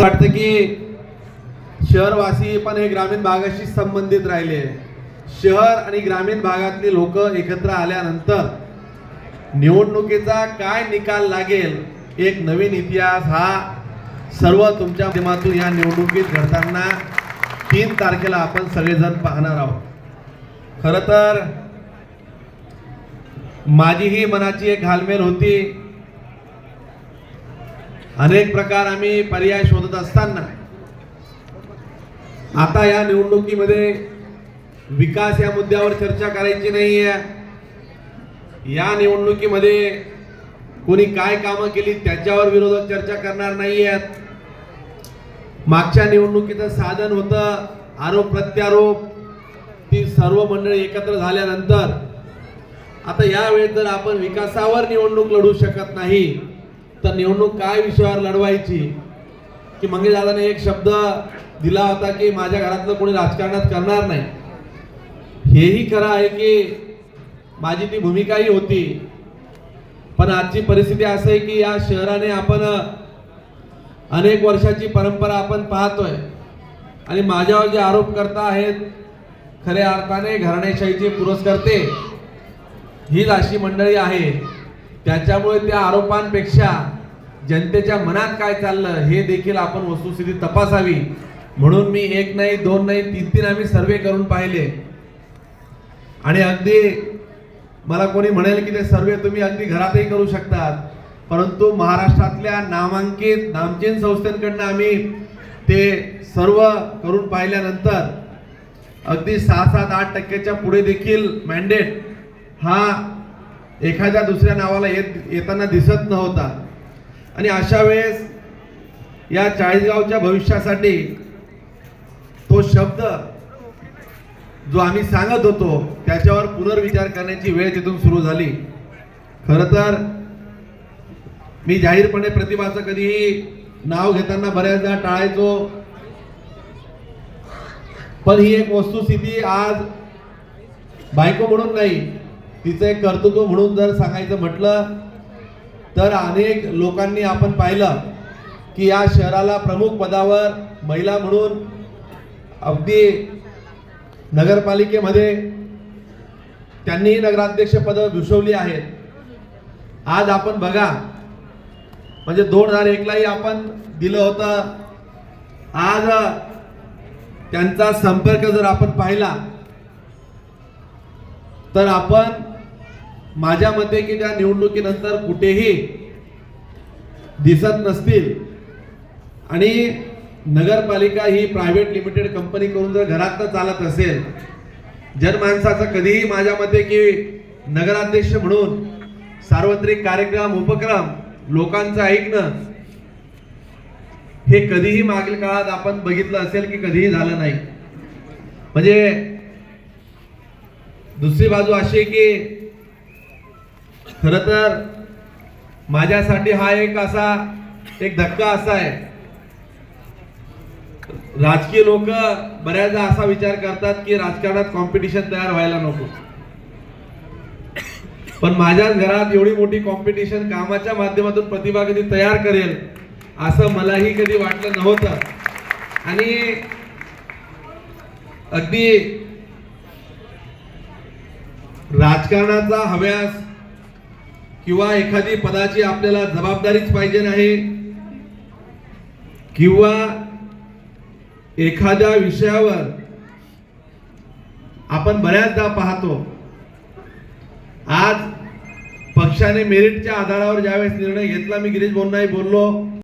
वाटतं की शहरवासी पण हे ग्रामीण भागाशी संबंधित राहिले शहर आणि ग्रामीण भागातली लोक एकत्र आल्यानंतर निवडणुकीचा काय निकाल लागेल एक नवीन इतिहास हा सर्व तुमच्या माध्यमातून या निवडणुकीत घडताना तीन तारखेला आपण सगळेजण पाहणार आहोत. खरं तर माझीही मनाची एक घालमेल होती. अनेक प्रकार आम्ही पर्याय शोधत असताना आता या निवडणुकीमध्ये विकास या मुद्द्यावर चर्चा करायची नाही आहे या निवडणुकीमध्ये कोणी काय कामं केली त्याच्यावर विरोधक चर्चा करणार नाही आहेत मागच्या निवडणुकीचं साधन होतं आरोप प्रत्यारोप ती सर्व मंडळी एकत्र झाल्यानंतर आता यावेळेस जर आपण विकासावर निवडणूक लढू शकत नाही तर निवडणूक काय विषयावर लढवायची? की मंगेश दादाने एक शब्द दिला होता की माझ्या घरातलं कोणी राजकारणात करणार नाही. हेही खरं आहे की माझी ती भूमिकाही होती. पण आजची परिस्थिती असं आहे की या शहराने आपण अनेक वर्षाची परंपरा आपण पाहतोय. आणि माझ्यावर जे आरोप करता आहेत खऱ्या अर्थाने घराणेशाहीचे पुरस्कर्ते हीच अशी मंडळी आहे. त्याच्यामुळे त्या आरोपांपेक्षा जनतेच्या मनात काय चाललं हे देखील आपण वस्तुस्थिती तपासावी. म्हणून मी एक नाही दोन नाही तीन तीन आम्ही सर्वे करून पाहिले. आणि अगदी मला कोणी म्हणेल की ते सर्वे तुम्ही अगदी घरातही करू शकतात. परंतु महाराष्ट्रातल्या नामांकित नामचीन संस्थांकडनं आम्ही ते सर्व करून पाहिल्यानंतर अगदी सहा सात आठ टक्क्याच्या पुढे देखील मॅन्डेट हा एखाद्या दुसऱ्या नावाला येत येताना दिसत नव्हता. आणि अशा वेळेस या चाळीसगावच्या भविष्यासाठी तो शब्द जो आम्ही सांगत होतो त्याच्यावर पुनर्विचार करण्याची वेळ तिथून सुरू झाली. खरं तर मी जाहीरपणे प्रतिभाचं कधीही नाव घेताना बऱ्याचदा टाळायचो. पण ही एक वस्तुस्थिती आज बायको म्हणून नाही तिचं एक कर्तृत्व म्हणून जर सांगायचं म्हटलं तर अनेक लोकांनी आपण पाहिलं की या शहराला प्रमुख पदावर महिला म्हणून अगदी नगरपालिकेमध्ये त्यांनीही नगराध्यक्ष पद भूषवली आहेत. आज आपण बघा म्हणजे दोन हजार एकलाही आपण दिलं होतं. आज त्यांचा संपर्क जर आपण पाहिला तर आपण माझ्या मते की त्या निवडणुकीनंतर कुठेही दिसत नसतील. आणि नगरपालिका ही प्रायव्हेट लिमिटेड कंपनी करून जर घरात चालत असेल जनमानसाचं कधीही माझ्या मते की नगराध्यक्ष म्हणून सार्वत्रिक कार्यक्रम उपक्रम लोकांचं ऐकणं हे कधीही मागील काळात आपण बघितलं असेल की कधीही झालं नाही. म्हणजे दुसरी बाजू अशी की खरं तर माझ्यासाठी हा एक असा एक धक्का असा आहे. राजकीय लोक बऱ्याचदा असा विचार करतात की राजकारणात कॉम्पिटिशन तयार व्हायला नको. पण माझ्याच घरात एवढी मोठी कॉम्पिटिशन कामाच्या माध्यमातून प्रतिभा कधी तयार करेल असं मलाही कधी वाटलं नव्हतं. आणि अगदी राजकारणाचा हव्यास किंवा एखादी पदाची आपल्याला जबाबदारीच पाहिजे नाही किंवा एखाद्या विषयावर आपण बऱ्याचदा पाहतो आज पक्षाने मेरिटच्या आधारावर ज्यावेळेस निर्णय घेतला मी गिरीश बोन्नाही बोललो.